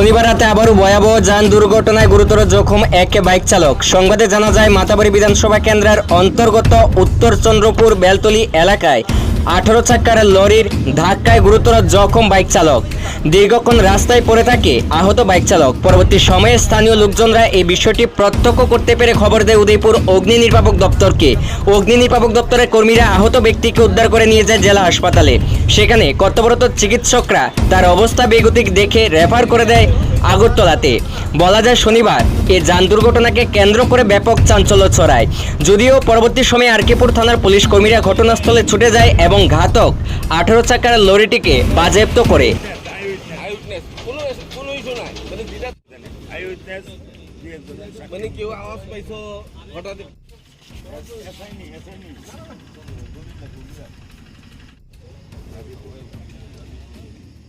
শনিবার রাতে আবারও ভয়াবহ যান দুর্ঘটনায় গুরুতর জখম এক বাইক চালক। সংবাদে জানা যায়, মাতাবাড়ি বিধানসভা কেন্দ্রের অন্তর্গত উত্তর চন্দ্রপুর বেলতলি এলাকায় আঠারো চাক্কার লরির ধাক্কায় গুরুতর জখম বাইক চালক। দীর্ঘক্ষণ রাস্তায় পড়ে থাকে আহত বাইক চালক। পরবর্তী সময়ে স্থানীয় লোকজনরা এই বিষয়টি প্রত্যক্ষ করতে পেরে খবর দেয় উদয়পুর অগ্নি নির্বাপক দপ্তরকে। অগ্নি নির্বাপক দপ্তরের কর্মীরা আহত ব্যক্তিকে উদ্ধার করে নিয়ে যায় জেলা হাসপাতালে। সেখানে কর্তব্যরত চিকিৎসকরা তার অবস্থা বেগতিক দেখে রেফার করে দেয় আগরতলাতে। বলা যায় শনিবার। এই যান দুর্ঘটনাকে কেন্দ্র করে ব্যাপক চাঞ্চল্য ছড়ায়। যদিও পরবর্তী সময়ে আরকিপুর থানার পুলিশ কর্মীরা ঘটনাস্থলে ছুটে যায় এবং ঘাতক আঠারো চাকার লরিটিকে বাজেয়াপ্ত করে। হঠাৎ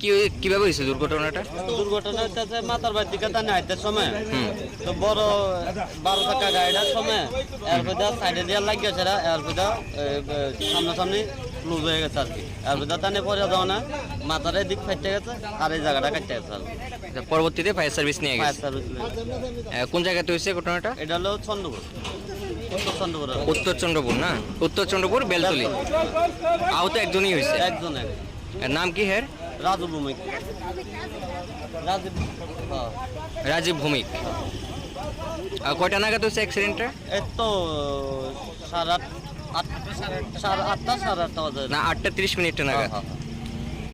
কি কীভাবে হয়েছে দুর্ঘটনাটা? দুর্ঘটনা হচ্ছে মাথার বাড়ির দিকে টানে হাইটার সময়। তো বড় বারো টাকা গাড়িটার সময়। এরপর সাইডে দিয়ে লাগিয়েছে এরপর সামনাসামনি লুজ হয়ে গেছে আর কি। এরপর টানে পরে যাও না মাথার দিক ফাইটে গেছে আর এই জায়গাটা কাটতে গেছে আর আচ্ছা, পরবর্তীতে ফায়ার সার্ভিস নিয়ে গেছে? সার্ভিস কোন জায়গাতে হয়েছে ঘটনাটা? এটা হলো চন্দ্রপুর। উত্তর চন্দ্রপুর উত্তর চন্দ্রপুর না? উত্তর চন্দ্রপুর বেলতলি। আহত একজনই হয়েছে? একজন এর নাম কি হের? রাজু ভূমিক। রাজীব হ্যাঁ রাজীব ভৌমিক। আর কয়টা নাগাদ হয়েছে অ্যাক্সিডেন্টটা এই তো সাড়ে আট আট সাড়ে আটটা সাড়ে আটটা বাজে। না আটটা তিরিশ মিনিটটা নাগাদ। হ্যাঁ, হ্যাঁ।